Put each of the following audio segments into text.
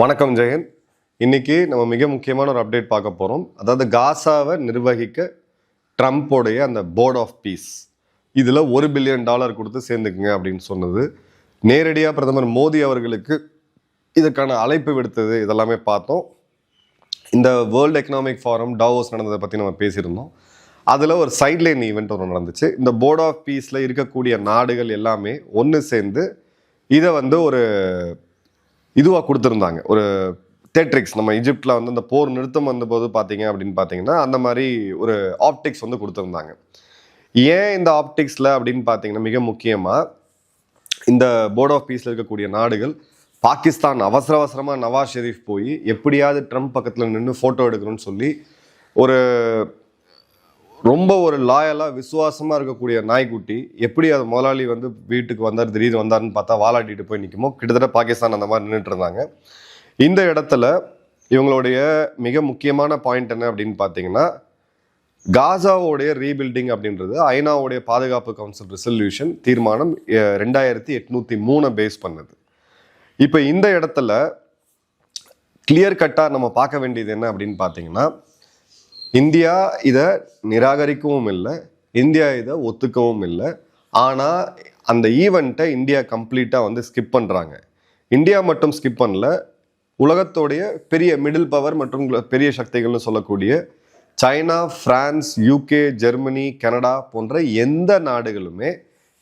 வணக்கம் ஜெயன். இன்றைக்கி நம்ம மிக முக்கியமான ஒரு அப்டேட் பார்க்க போகிறோம் அதாவது காசாவை நிர்வகிக்க ட்ரம்ப்போடைய அந்த போர்ட் ஆஃப் பீஸ் இதில் ஒரு பில்லியன் டாலர் கொடுத்து சேர்ந்துக்குங்க அப்படின்னு சொன்னது. நேரடியாக பிரதமர் மோடி அவர்களுக்கு இதற்கான அழைப்பு விடுத்தது இதெல்லாமே பார்த்தோம். இந்த வேர்ல்டு எக்கனாமிக் ஃபாரம் டாவோஸ் நடந்ததை பற்றி நம்ம பேசியிருந்தோம். அதில் ஒரு சைட்லைன் ஈவெண்ட் ஒன்று நடந்துச்சு. இந்த போர்ட் ஆஃப் பீஸில் இருக்கக்கூடிய நாடுகள் எல்லாமே ஒன்று சேர்ந்து இதை வந்து ஒரு இதுவாக கொடுத்துருந்தாங்க. ஒரு தேட்ரிக்ஸ் நம்ம இஜிப்டில் வந்து அந்த போர் நிறுத்தம் வந்தபோது பார்த்தீங்க அப்படின்னு பார்த்தீங்கன்னா அந்த மாதிரி ஒரு ஆப்டிக்ஸ் வந்து கொடுத்துருந்தாங்க. ஏன் இந்த ஆப்டிக்ஸில் அப்படின்னு பார்த்தீங்கன்னா மிக முக்கியமாக இந்த போர்ட் ஆஃப் பீஸில் இருக்கக்கூடிய நாடுகள் பாகிஸ்தான் அவசர அவசரமாக நவாஸ் ஷெரீஃப் போய் எப்படியாவது ட்ரம்ப் பக்கத்தில் நின்று ஃபோட்டோ எடுக்கணும்னு சொல்லி ஒரு ரொம்ப ஒரு லாயலாக விசுவாசமாக இருக்கக்கூடிய நாய்க்குட்டி எப்படி அது முதலாளி வந்து வீட்டுக்கு வந்தார் திடீர்னு வந்தாருன்னு பார்த்தா வாலாட்டிட்டு போய் நிற்குமோ கிட்டத்தட்ட பாகிஸ்தான் அந்த மாதிரி நின்றுட்டு இருந்தாங்க. இந்த இடத்துல இவங்களுடைய மிக முக்கியமான பாயிண்ட் என்ன அப்படின்னு பார்த்தீங்கன்னா காசாவோடைய ரீபில்டிங் அப்படின்றது ஐநாவுடைய பாதுகாப்பு கவுன்சில் ரெசல்யூஷன் தீர்மானம் ரெண்டாயிரத்தி எட்நூற்றி மூணை பேஸ் பண்ணுது. இப்போ இந்த இடத்துல கிளியர் கட்டாக நம்ம பார்க்க வேண்டியது என்ன அப்படின்னு பார்த்தீங்கன்னா இந்தியா இதை நிராகரிக்கவும் இல்லை இந்தியா இதை ஒத்துக்கவும் இல்லை. ஆனால் அந்த ஈவெண்ட்டை இந்தியா கம்ப்ளீட்டாக வந்து ஸ்கிப் பண்ணுறாங்க இந்தியா மட்டும் ஸ்கிப் பண்ணல உலகத்தோடைய பெரிய மிடில் பவர் மற்றும் பெரிய சக்திகள்னு சொல்லக்கூடிய China France UK Germany Canada போன்ற எந்த நாடுகளுமே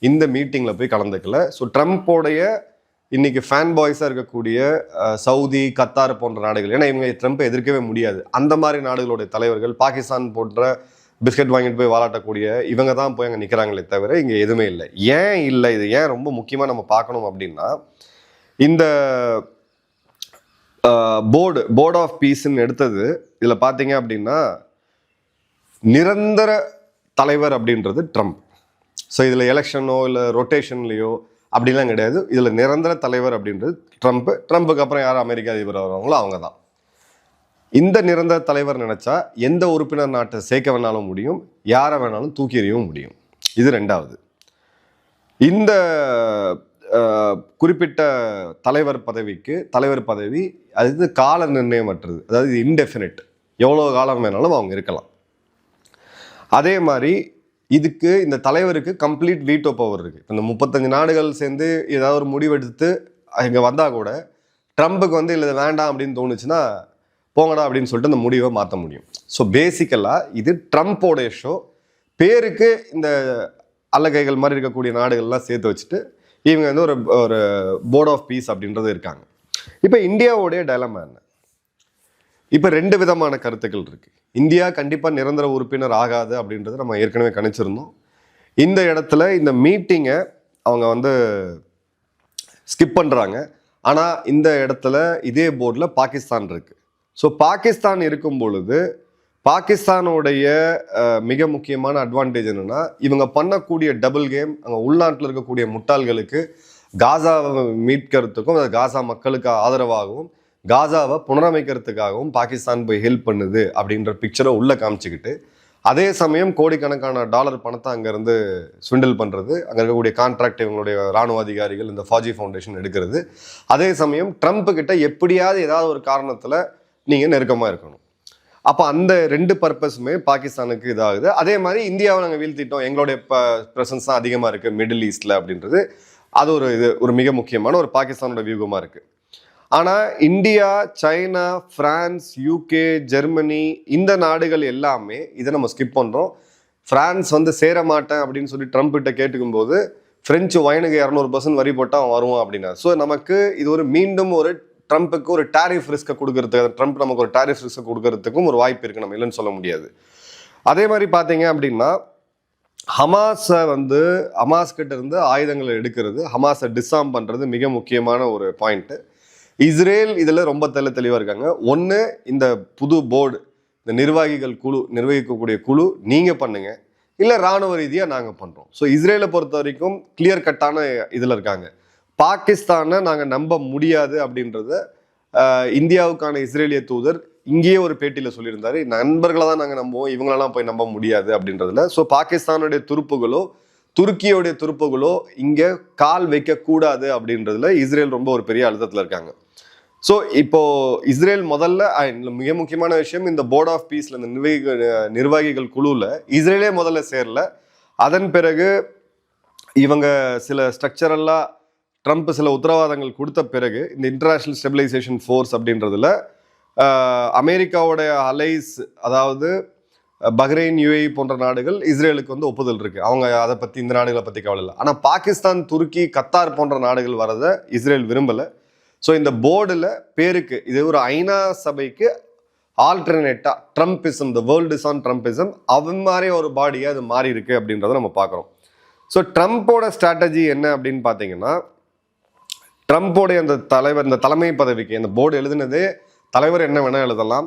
இந்த மீட்டிங்கில் போய் கலந்துக்கல. ஸோ ட்ரம்ப்போடைய இன்னைக்கு ஃபேன் பாய்ஸாக இருக்கக்கூடிய சவுதி கத்தார் போன்ற நாடுகள். ஏன்னா இவங்க ட்ரம்ப்பை எதிர்க்கவே முடியாது. அந்த மாதிரி நாடுகளுடைய தலைவர்கள் பாகிஸ்தான் போன்ற பிஸ்கட் வாங்கிட்டு போய் வாலாட்டக்கூடிய இவங்க தான் போய் அங்கே நிற்கிறாங்களே தவிர இங்கே எதுவுமே இல்லை. ஏன் இல்லை? இது ஏன் ரொம்ப முக்கியமாக நம்ம பார்க்கணும் அப்படின்னா இந்த போர்டு போர்ட் ஆஃப் பீஸ்ன்னு எடுத்தது இதில் பார்த்தீங்க அப்படின்னா நிரந்தர தலைவர் அப்படின்றது ட்ரம்ப் ஸோ இதில் எலெக்ஷனோ இல்லை ரொட்டேஷன்லையோ அப்படிலாம் கிடையாது. இதில் நிரந்தர தலைவர் அப்படின்றது ட்ரம்ப் ட்ரம்ப்புக்கு அப்புறம் யார் அமெரிக்க அதிபர் வருவாங்களோ அவங்க தான் இந்த நிரந்தர தலைவர் நினச்சா எந்த உறுப்பினர் நாட்டை சேர்க்க வேணாலும் முடியும் யாரை வேணாலும் தூக்கி எறியவும் முடியும். இது ரெண்டாவது. இந்த குறிப்பிட்ட தலைவர் பதவிக்கு தலைவர் பதவி அது கால நிர்ணயமற்றது. அதாவது இன்டெஃபினிட் எவ்வளோ காலம் வேணாலும் அவங்க இருக்கலாம். அதே மாதிரி இதுக்கு இந்த தலைவருக்கு கம்ப்ளீட் வீட்டோ பவர் இருக்குது இந்த முப்பத்தஞ்சு நாடுகள் சேர்ந்து ஏதாவது ஒரு முடிவெடுத்து இங்கே வந்தால் கூட ட்ரம்ப்புக்கு வந்து இல்லை வேண்டாம் அப்படின்னு தோணுச்சுன்னா போங்கடா அப்படின்னு சொல்லிட்டு அந்த முடிவை மாற்ற முடியும். ஸோ பேசிக்கலாக இது ட்ரம்ப்போடைய ஷோ பேருக்கு இந்த அல்லகைகள் மாதிரி இருக்கக்கூடிய நாடுகள்லாம் சேர்த்து வச்சுட்டு இவங்க வந்து ஒரு ஒரு போர்ட் ஆஃப் பீஸ் அப்படின்றது இருக்காங்க. இப்போ இந்தியாவோடைய டைலமா என்ன? இப்போ ரெண்டு விதமான கருத்துக்கள் இருக்குது இந்தியா கண்டிப்பாக நிரந்தர உறுப்பினர் ஆகாது அப்படின்றத நம்ம ஏற்கனவே கணிச்சிருந்தோம். இந்த இடத்துல இந்த மீட்டிங்கை அவங்க வந்து ஸ்கிப் பண்ணுறாங்க ஆனால் இந்த இடத்துல இதே போர்டில் பாகிஸ்தான் இருக்குது ஸோ பாகிஸ்தான் இருக்கும் பொழுது பாகிஸ்தானுடைய மிக முக்கியமான அட்வான்டேஜ் என்னென்னா இவங்க பண்ணக்கூடிய டபுள் கேம் அங்கே உள்நாட்டில் இருக்கக்கூடிய முட்டாள்களுக்கு காசாவை மீட்கிறதுக்கும் அது காசா மக்களுக்கு ஆதரவாகவும் காசாவை புனரமைக்கிறதுக்காகவும் பாகிஸ்தான் போய் ஹெல்ப் பண்ணுது அப்படின்ற பிக்சரை உள்ளே காமிச்சிக்கிட்டு அதே சமயம் கோடிக்கணக்கான டாலர் பணத்தை அங்கேருந்து ஸ்விண்டில் பண்ணுறது அங்கே இருக்கக்கூடிய கான்ட்ராக்ட் இவங்களுடைய ராணுவ அதிகாரிகள் இந்த ஃபாஜி ஃபவுண்டேஷன் எடுக்கிறது. அதே சமயம் ட்ரம்ப்பு கிட்ட எப்படியாவது ஏதாவது ஒரு காரணத்தில் நீங்கள் நெருக்கமாக இருக்கணும். அப்போ அந்த ரெண்டு பர்பஸுமே பாகிஸ்தானுக்கு இதாகுது. அதே மாதிரி இந்தியாவை நாங்கள் வீழ்த்திட்டோம். எங்களுடைய ப்ரெசன்ஸ் தான் அதிகமாக இருக்குது மிடில் ஈஸ்டில் அப்படின்றது. அது ஒரு இது ஒரு மிக முக்கியமான ஒரு பாகிஸ்தானோட வியூகமாக இருக்குது ஆனால் India China France UK Germany இந்த நாடுகள் எல்லாமே இதை நம்ம ஸ்கிப் பண்ணுறோம் ஃப்ரான்ஸ் வந்து சேர மாட்டேன் அப்படின்னு சொல்லி ட்ரம்ப் கிட்ட கேட்டுக்கும் போது பிரெஞ்சு ஒயினுக்கு இரநூறு பர்சன்ட் வரி போட்டால் அவன் வருவான் அப்படின்னா ஸோ நமக்கு இது ஒரு மீண்டும் ஒரு ட்ரம்ப்புக்கு ஒரு டாரிஃப் ரிஸ்க்கை கொடுக்கறதுக்கு ட்ரம்ப் நமக்கு ஒரு டாரிஃப் ரிஸ்க்கை கொடுக்கறதுக்கும் ஒரு வாய்ப்பு இருக்குது நம்ம இல்லைன்னு சொல்ல முடியாது. அதே மாதிரி பார்த்தீங்க அப்படின்னா ஹமாஸை வந்து ஹமாஸ் கிட்ட இருந்து ஆயுதங்களை எடுக்கிறது ஹமாஸை டிஸ்ஆம் பண்ணுறது மிக முக்கியமான ஒரு பாயிண்ட்டு இஸ்ரேல் இதில் ரொம்ப தெள்ள தெளிவாக இருக்காங்க. ஒன்று இந்த புது போர்டு இந்த நிர்வாகிகள் குழு நிர்வகிக்கக்கூடிய குழு நீங்கள் பண்ணுங்க. இல்லை ராணுவ ரீதியாக நாங்கள் பண்ணுறோம் ஸோ இஸ்ரேலை பொறுத்த வரைக்கும் கிளியர் கட்டான இதில் இருக்காங்க. பாகிஸ்தானை நாங்கள் நம்ப முடியாது அப்படின்றத இந்தியாவுக்கான இஸ்ரேலிய தூதர் இங்கேயே ஒரு பேட்டியில் சொல்லியிருந்தாரு. நண்பர்களை தான் நாங்கள் நம்புவோம். இவங்களெல்லாம் போய் நம்ப முடியாது அப்படின்றதுல. ஸோ பாகிஸ்தானுடைய துருப்புகளோ துருக்கியோடைய துருப்புகளோ இங்கே கால் வைக்கக்கூடாது அப்படின்றதுல இஸ்ரேல் ரொம்ப ஒரு பெரிய அழுத்தத்தில் இருக்காங்க. ஸோ இப்போ இஸ்ரேல் முதல்ல மிக முக்கியமான விஷயம் இந்த போர்ட் ஆஃப் பீஸில் இந்த நிர்வாகிகள் நிர்வாகிகள் குழுவில் இஸ்ரேலே முதல்ல சேரல. அதன் பிறகு இவங்க சில ஸ்ட்ரக்சரலாக ட்ரம்ப் சில உத்தரவாதங்கள் கொடுத்த பிறகு இந்த இன்டர்நேஷ்னல் ஸ்டெபிலைசேஷன் ஃபோர்ஸ் அப்படின்றதுல அமெரிக்காவோடைய அமெரிக்காவுடைய அலைஸ் அதாவது பஹ்ரைன் யுஏஇ போன்ற நாடுகள் இஸ்ரேலுக்கு வந்து ஒப்புதல் இருக்குது அவங்க அதை பற்றி இந்த நாடுகளை பற்றி கவலை இல்லை. ஆனால் பாகிஸ்தான் துருக்கி கத்தார் போன்ற நாடுகள் வரதை இஸ்ரேல் விரும்பலை. ஸோ இந்த போர்டில் பேருக்கு இது ஒரு ஐநா சபைக்கு ஆல்டர்னேட்டாக Trumpism the world is on Trumpism அவன் மாதிரி ஒரு பாடியாக அது மாறி இருக்குது அப்படின்றத நம்ம பார்க்குறோம். ஸோ ட்ரம்ப்போட ஸ்ட்ராட்டஜி என்ன அப்படின்னு பார்த்தீங்கன்னா ட்ரம்ப்போடைய அந்த தலைவர் இந்த தலைமை பதவிக்கு இந்த போர்டு எழுதினதே தலைவர் என்ன வேணால் எழுதலாம்.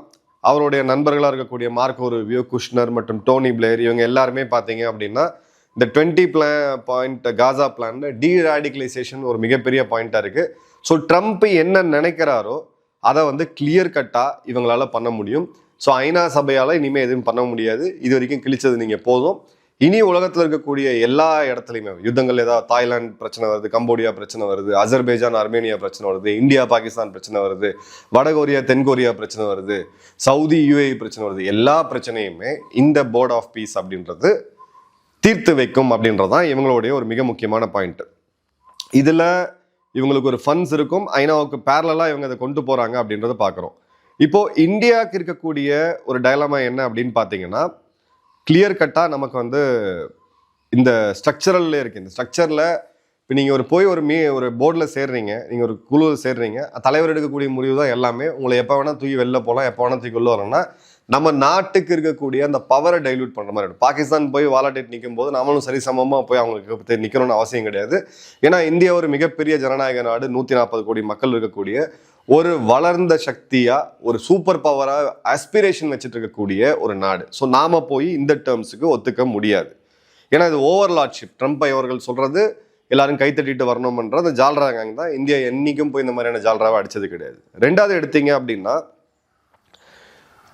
அவருடைய நண்பர்களாக இருக்கக்கூடிய மார்க் ஒரு வியூ குஷ்னர் மற்றும் டோனி பிளேயர் இவங்க எல்லாருமே பார்த்தீங்க அப்படின்னா இந்த டுவெண்ட்டி பிளா பாயிண்ட் காசா பிளான்ல டீராடிகலைசேஷன் ஒரு மிகப்பெரிய பாயிண்ட்டாக இருக்குது ஸோ ட்ரம்ப் என்ன நினைக்கிறாரோ அதை வந்து கிளியர் கட்டாக இவங்களால பண்ண முடியும். ஸோ ஐநா சபையால் இனிமேல் எதுவும் பண்ண முடியாது. இது வரைக்கும் கிழிச்சது நீங்கள் போதும். இனி உலகத்தில் இருக்கக்கூடிய எல்லா இடத்துலையுமே யுத்தங்கள் ஏதாவது தாய்லாந்து பிரச்சனை வருது கம்போடியா பிரச்சனை வருது அசர்பைஜான் அர்மேனியா பிரச்சனை வருது இந்தியா பாகிஸ்தான் பிரச்சனை வருது வடகொரியா தென்கொரியா பிரச்சனை வருது சவுதி யுஏஇ பிரச்சனை வருது. எல்லா பிரச்சனையுமே இந்த போர்ட் ஆஃப் பீஸ் அப்படின்றது தீர்த்து வைக்கும் அப்படின்றதான் இவங்களுடைய ஒரு மிக முக்கியமான பாயிண்ட் இதில் இவங்களுக்கு ஒரு ஃபண்ட்ஸ் இருக்கும் ஐநாவுக்கு பேரலாக இவங்க அதை கொண்டு போகிறாங்க அப்படின்றத பார்க்குறோம். இப்போது இந்தியாவுக்கு இருக்கக்கூடிய ஒரு டைலமா என்ன அப்படின்னு பார்த்தீங்கன்னா கிளியர் கட்டாக நமக்கு வந்து இந்த ஸ்ட்ரக்சரல்ல இருக்கு. இந்த ஸ்ட்ரக்சரில் இப்போ நீங்கள் ஒரு போய் ஒரு மீ ஒரு போர்டில் சேர்றீங்க. நீங்கள் ஒரு குழு சேர்றீங்க. தலைவர் எடுக்கக்கூடிய முடிவு தான் எல்லாமே. உங்களை எப்போ வேணால் தூக்கி வெளில போகலாம். எப்போ வேணால் தூக்கி உள்ள வரணும்னா நம்ம நாட்டுக்கு இருக்கக்கூடிய அந்த பவரை டைல்யூட் பண்ணுற மாதிரி இருக்கும். பாகிஸ்தான் போய் வாலாட்டேட் நிற்கும் போது நம்மளும் சரி சமமாக போய் அவங்களுக்கு நிற்கணும்னு அவசியம் கிடையாது. ஏன்னா இந்தியா ஒரு மிகப்பெரிய ஜனநாயக நாடு. நூற்றி நாற்பது கோடி மக்கள் இருக்கக்கூடிய ஒரு வளர்ந்த சக்தியாக ஒரு சூப்பர் பவராக ஆஸ்பிரேஷன் வச்சுட்டு இருக்கக்கூடிய ஒரு நாடு. ஸோ நாம் போய் இந்த டேர்ம்ஸுக்கு ஒத்துக்க முடியாது. ஏன்னா இது ஓவர்லாட்ஷிப் ட்ரம்ப் அவர்கள் சொல்கிறது எல்லாரும் கைத்தட்டிட்டு வரணும்ன்ற அந்த ஜால்ரா கேங் தான் இந்தியா என்றைக்கும் போய் இந்த மாதிரியான ஜால்ராவை அடித்தது கிடையாது. ரெண்டாவது எடுத்தீங்க அப்படின்னா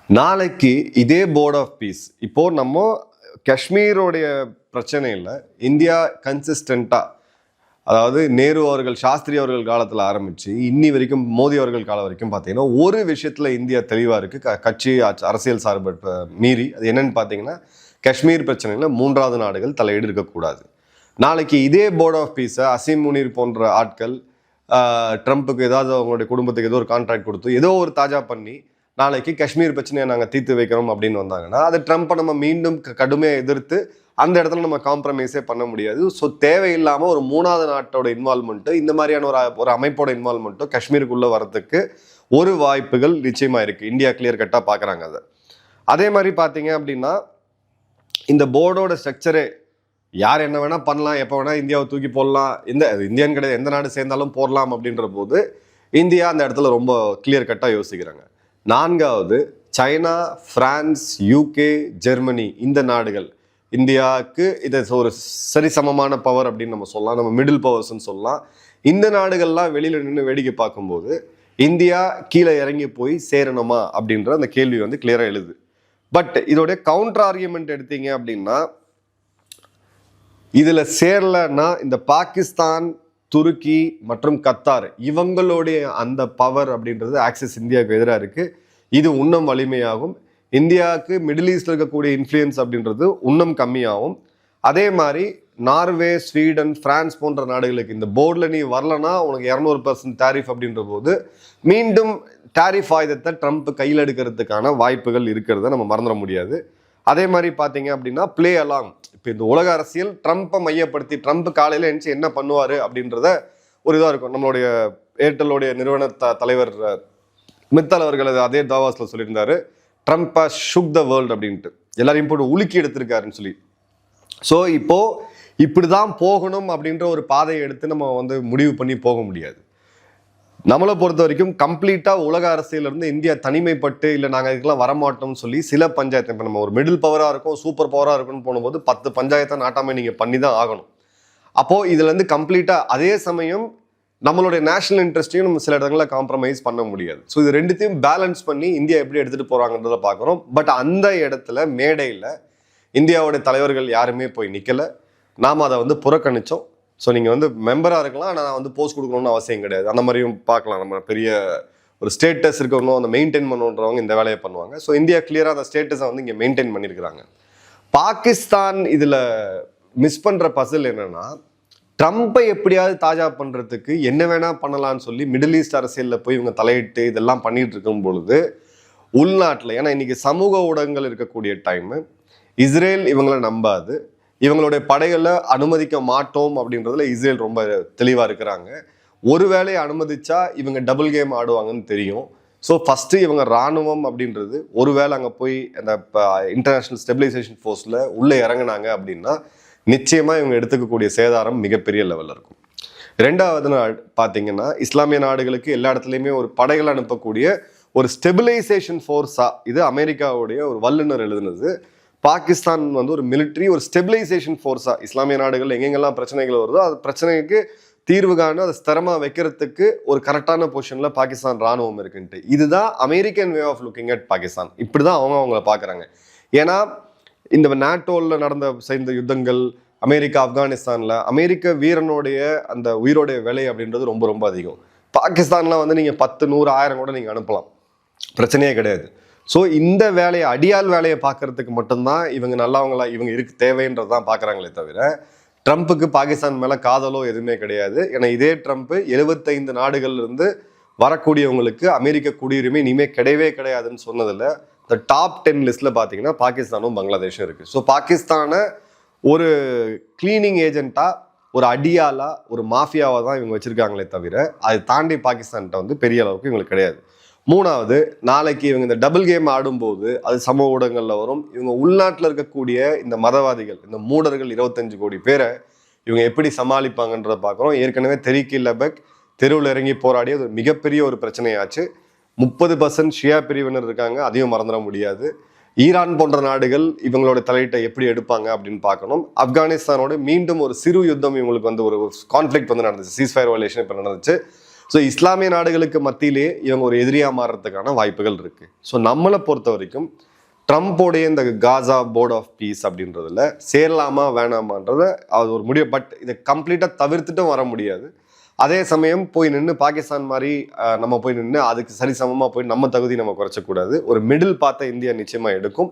நாளைக்கு இதே போர்ட் ஆஃப் பீஸ் இப்போது நம்ம காஷ்மீரோடைய பிரச்சனையில் இந்தியா கன்சிஸ்டண்ட்டாக அதாவது நேரு அவர்கள் சாஸ்திரி அவர்கள் காலத்தில் ஆரம்பித்து இன்னி வரைக்கும் மோடி அவர்கள் காலம் வரைக்கும் பார்த்தீங்கன்னா ஒரு விஷயத்தில் இந்தியா தெளிவாக இருக்குது க- கட்சி அரசியல் சார்பு மீறி. அது என்னென்னு பார்த்தீங்கன்னா காஷ்மீர் பிரச்சனையில் மூன்றாவது நாடுகள் தலையீடு இருக்கக்கூடாது நாளைக்கு இதே போர்ட் ஆஃப் பீஸை அசீம் முனீர் போன்ற ஆட்கள் ட்ரம்ப்புக்கு ஏதாவது அவங்களுடைய குடும்பத்துக்கு ஏதோ ஒரு கான்ட்ராக்ட் கொடுத்து ஏதோ ஒரு தாஜா பண்ணி நாளைக்கு காஷ்மீர் பிரச்சனையை நாங்கள் தீர்த்து வைக்கிறோம் அப்படின்னு வந்தாங்கன்னா அது ட்ரம்ப்பை நம்ம மீண்டும் க- கடுமையாக எதிர்த்து அந்த இடத்துல நம்ம காம்ப்ரமைஸே பண்ண முடியாது. ஸோ தேவையில்லாமல் ஒரு மூணாவது நாட்டோட இன்வால்மெண்ட்டு இந்த மாதிரியான ஒரு ஒரு அமைப்போட இன்வால்மெண்ட்டோ காஷ்மீருக்குள்ளே வரதுக்கு ஒரு வாய்ப்புகள் நிச்சயமாக இருக்குது இந்தியா கிளியர் கட்டாக பார்க்குறாங்க அதை. அதே மாதிரி பார்த்தீங்க அப்படின்னா இந்த போர்டோட ஸ்ட்ரக்சரே யார் என்ன வேணால் பண்ணலாம் எப்போ வேணால் இந்தியாவை தூக்கி போடலாம் இந்த இந்தியான்னு இந்தியன் கிடையாது எந்த நாடு சேர்ந்தாலும் போடலாம் அப்படின்ற போது இந்தியா அந்த இடத்துல ரொம்ப கிளியர் கட்டாக யோசிக்கிறாங்க. நான்காவது சைனா பிரான்ஸ் யூகே ஜெர்மனி இந்த நாடுகள் இந்தியாவுக்கு இதை ஒரு சரிசமமான பவர் அப்படின்னு நம்ம சொல்லலாம். நம்ம மிடில் பவர்ஸ்ன்னு சொல்லலாம். இந்த நாடுகள்லாம் வெளியில் நின்று வேடிக்கை பார்க்கும்போது இந்தியா கீழே இறங்கி போய் சேரணுமா அப்படின்ற அந்த கேள்வி வந்து கிளியராக எழுது. பட் இதோடைய கவுண்டர் ஆர்கியூமெண்ட் எடுத்தீங்க அப்படின்னா இதில் சேரலன்னா இந்த பாகிஸ்தான் துருக்கி மற்றும் கத்தார் இவங்களுடைய அந்த பவர் அப்படின்றது ஆக்சிஸ் இந்தியாவுக்கு எதிராக இருக்குது இது இன்னும் வலிமையாகும். இந்தியாவுக்கு மிடில் ஈஸ்டில் இருக்கக்கூடிய இன்ஃப்ளூயன்ஸ் அப்படின்றது இன்னும் கம்மியாகும். அதே மாதிரி நார்வே ஸ்வீடன் பிரான்ஸ் போன்ற நாடுகளுக்கு இந்த போர்டில் நீ வரலனா உனக்கு இரநூறு பர்சன்ட் டாரிஃப் அப்படின்ற போது மீண்டும் டேரிஃப் ஆயுதத்தை ட்ரம்ப் கையில் எடுக்கிறதுக்கான வாய்ப்புகள் இருக்கிறத நம்ம மறந்துட முடியாது. அதே மாதிரி பார்த்தீங்க அப்படின்னா ப்ளே அலாங் இப்போ இந்த உலக அரசியல் ட்ரம்ப்பை மையப்படுத்தி ட்ரம்ப் காலையில் எழுந்துச்சு என்ன பண்ணுவார் அப்படின்றத ஒரு இதாக இருக்கும். நம்மளுடைய ஏர்டெல்லுடைய நிறுவன த தலைவர் மித்தல் அவர்கள் அது அதே தாவாஸில் சொல்லியிருந்தாரு. ட்ரம்ப் ஷுக் த வேர்ல்டு அப்படின்ட்டு. எல்லாரையும் போட்டு உலுக்கி எடுத்திருக்காருன்னு சொல்லி. ஸோ இப்போது இப்படி தான் போகணும் அப்படின்ற ஒரு பாதையை எடுத்து நம்ம வந்து முடிவு பண்ணி போக முடியாது. நம்மளை பொறுத்த வரைக்கும் கம்ப்ளீட்டாக உலக அரசியலிருந்து இந்தியா தனிமைப்பட்டு இல்லை நாங்கள் இதுக்கெல்லாம் வரமாட்டோம்னு சொல்லி சில பஞ்சாயத்து இப்போ நம்ம ஒரு மிடில் பவராக இருக்கும் சூப்பர் பவராக இருக்கும்னு போகும்போது பத்து பஞ்சாயத்தை நாட்டாமை நீங்கள் பண்ணி தான் ஆகணும் அப்போது இதுலேருந்து கம்ப்ளீட்டாக அதே சமயம் நம்மளுடைய நேஷனல் இன்ட்ரெஸ்ட்டையும் நம்ம சில இடங்களில் காம்ப்ரமைஸ் பண்ண முடியாது. ஸோ இது ரெண்டுத்தையும் பேலன்ஸ் பண்ணி இந்தியா எப்படி எடுத்துகிட்டு போகிறாங்கன்றத பார்க்குறோம். பட் அந்த இடத்துல மேடையில் இந்தியாவுடைய தலைவர்கள் யாருமே போய் நிற்கலை நாம் அதை வந்து புறக்கணித்தோம் ஸோ நீங்கள் வந்து மெம்பராக இருக்கலாம் ஆனால் நான் வந்து போஸ்ட் கொடுக்கணும்னு அவசியம் கிடையாது. அந்த மாதிரியும் பார்க்கலாம். நம்ம பெரிய ஒரு ஸ்டேட்டஸ் இருக்கணும் அந்த மெயின்டைன் பண்ணணுன்றவங்க இந்த வேலையை பண்ணுவாங்க. ஸோ இந்தியா கிளியராக அந்த ஸ்டேட்டஸை வந்து இங்கே மெயின்டைன் பண்ணியிருக்கிறாங்க பாகிஸ்தான் இதில் மிஸ் பண்ணுற பசில் என்னென்னா ட்ரம்ப்பை எப்படியாவது தாஜா பண்ணுறதுக்கு என்ன வேணால் பண்ணலாம்னு சொல்லி மிடில் ஈஸ்ட் அரசியலில் போய் இவங்க தலையிட்டு இதெல்லாம் பண்ணிட்டு இருக்கும் பொழுது உள்நாட்டில் ஏன்னா இன்னைக்கு சமூக ஊடகங்கள் இருக்கக்கூடிய டைமு இஸ்ரேல் இவங்களை நம்பாது. இவங்களுடைய படைகளை அனுமதிக்க மாட்டோம் அப்படின்றதுல இஸ்ரேல் ரொம்ப தெளிவாக இருக்கிறாங்க. ஒருவேளை அனுமதிச்சா இவங்க டபுள் கேம் ஆடுவாங்கன்னு தெரியும். ஸோ ஃபஸ்ட்டு இவங்க ராணுவம் அப்படின்றது ஒருவேளை அங்கே போய் அந்த இன்டர்நேஷ்னல் ஸ்டெபிலைசேஷன் ஃபோர்ஸில் உள்ளே இறங்குனாங்க அப்படின்னா நிச்சயமாக இவங்க எடுத்துக்கக்கூடிய சேதாரம் மிகப்பெரிய லெவலில் இருக்கும். ரெண்டாவது நாள் பார்த்தீங்கன்னா இஸ்லாமிய நாடுகளுக்கு எல்லா இடத்துலையுமே ஒரு படைகள் அனுப்பக்கூடிய ஒரு ஸ்டெபிலைசேஷன் ஃபோர்ஸா இது அமெரிக்காவுடைய ஒரு வல்லுநர் எழுதுனது. பாகிஸ்தான் வந்து ஒரு மிலிட்ரி ஒரு ஸ்டெபிலைசேஷன் ஃபோர்ஸா இஸ்லாமிய நாடுகள் எங்கெங்கெல்லாம் பிரச்சனைகள் வருதோ அது பிரச்சனைக்கு தீர்வு காண அதை ஸ்திரமாக வைக்கிறதுக்கு ஒரு கரெக்டான பொசிஷனில் பாகிஸ்தான் ராணுவம் இருக்குன்ட்டு. இதுதான் American way of looking at Pakistan. இப்படி தான் அவங்க அவங்கள பார்க்குறாங்க ஏன்னா இந்த நாட்டோவில் நடந்த சேர்ந்த யுத்தங்கள் அமெரிக்கா ஆப்கானிஸ்தானில் அமெரிக்க வீரனுடைய அந்த உயிரோடைய விலை அப்படின்றது ரொம்ப ரொம்ப அதிகம். பாகிஸ்தான்லாம் வந்து நீங்கள் பத்து நூறு ஆயிரம் கூட நீங்கள் அனுப்பலாம். பிரச்சனையே கிடையாது. ஸோ இந்த வேலையை அடியால் வேலையை பார்க்கறதுக்கு மட்டும்தான் இவங்க நல்லவங்களா இவங்க இருக்கு தேவைன்றது தான் பார்க்குறாங்களே தவிர ட்ரம்ப்புக்கு பாகிஸ்தான் மேலே காதலோ எதுவுமே கிடையாது. ஏன்னா இதே ட்ரம்ப்பு எழுபத்தைந்து நாடுகள்லேருந்து வரக்கூடியவங்களுக்கு அமெரிக்க குடியுரிமை இனிமேல் கிடையவே கிடையாதுன்னு சொன்னதில் இந்த டாப் டென் லிஸ்ட்டில் பார்த்தீங்கன்னா பாகிஸ்தானும் பங்களாதேஷும் இருக்குது ஸோ பாகிஸ்தானை ஒரு கிளீனிங் ஏஜென்ட்டாக ஒரு அடியாலா ஒரு மாஃபியாவாக தான் இவங்க வச்சுருக்காங்களே தவிர அதை தாண்டி பாகிஸ்தான்கிட்ட வந்து பெரிய அளவுக்கு இவங்களுக்கு கிடையாது. மூணாவது நாளைக்கு இவங்க இந்த டபுள் கேம் ஆடும்போது அது சமூக ஊடகங்களில் வரும். இவங்க உள்நாட்டில் இருக்கக்கூடிய இந்த மதவாதிகள் இந்த மூடர்கள் இருபத்தஞ்சு கோடி பேரை இவங்க எப்படி சமாளிப்பாங்கன்றத பார்க்குறோம் ஏற்கனவே தெரி கில்லபெக் தெருவில் இறங்கி போராடி அது ஒரு மிகப்பெரிய ஒரு பிரச்சனையாச்சு. முப்பது பர்சன்ட் ஷியா பிரிவினர் இருக்காங்க. அதையும் மறந்துட முடியாது. ஈரான் போன்ற நாடுகள் இவங்களோட தலையீட்டை எப்படி எடுப்பாங்க அப்படின்னு பார்க்கணும். ஆப்கானிஸ்தானோட மீண்டும் ஒரு சிறு யுத்தம் இவங்களுக்கு வந்து ஒரு கான்ஃப்ளிக் வந்து நடந்துச்சு. சீஸ்ஃபயர் வயலேஷன் இப்போ நடந்துச்சு. ஸோ இஸ்லாமிய நாடுகளுக்கு மத்தியிலே இவங்க ஒரு எதிரியாக மாறுறதுக்கான வாய்ப்புகள் இருக்குது ஸோ நம்மளை பொறுத்த வரைக்கும் ட்ரம்ப்போடைய இந்த காசா போர்ட் ஆஃப் பீஸ் அப்படின்றதுல சேரலாமா வேணாமான்றத அது ஒரு முடிவு. பட் இதை கம்ப்ளீட்டாக தவிர்த்துட்டும் வர முடியாது. அதே சமயம் போய் நின்று பாகிஸ்தான் மாதிரி நம்ம போய் நின்று அதுக்கு சரிசமமாக போய் நம்ம தகுதி நம்ம குறைச்சக்கூடாது. ஒரு மிடில் பார்த்த இந்தியா நிச்சயமாக எடுக்கும்.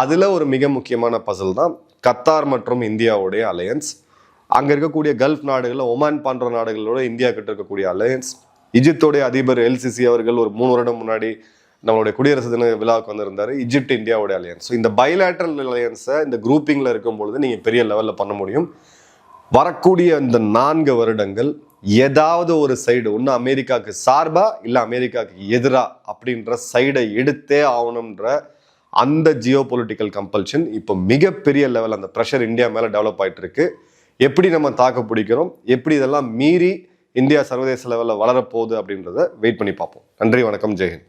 அதில் ஒரு மிக முக்கியமான பசல் தான் கத்தார் மற்றும் இந்தியாவுடைய அலையன்ஸ் அங்கே இருக்கக்கூடிய கல்ஃப் நாடுகளில் ஒமான் போன்ற நாடுகளோட இந்தியா கிட்ட இருக்கக்கூடிய அலையன்ஸ் இஜிப்தோடைய அதிபர் எல்சிசி அவர்கள் ஒரு மூணு வருடம் முன்னாடி நம்மளுடைய குடியரசு தின விழாவுக்கு வந்திருந்தாரு. இஜிப்ட் இந்தியாவுடைய அலையன்ஸ் ஸோ இந்த பைலேட்ரல் அலையன்ஸை இந்த குரூப்பிங்கில் இருக்கும் பொழுது நீங்கள் பெரிய லெவலில் பண்ண முடியும். வரக்கூடிய இந்த நான்கு வருடங்கள் ஏதாவது ஒரு சைடு ஒன்று அமெரிக்காவுக்கு சார்பா இல்லை அமெரிக்காவுக்கு எதிரா அப்படின்ற சைடை எடுத்தே ஆகணுன்ற அந்த ஜியோ பொலிட்டிக்கல் கம்பல்ஷன் இப்போ மிகப்பெரிய லெவல் அந்த ப்ரெஷர் இந்தியா மேலே டெவலப் ஆகிட்டு இருக்கு. எப்படி நம்ம தாக்கு பிடிக்கிறோம்? எப்படி இதெல்லாம் மீறி இந்தியா சர்வதேச லெவலில் வளரப்போகுது அப்படின்றத வெயிட் பண்ணி பார்ப்போம். நன்றி வணக்கம் ஜெயஹிந்த்.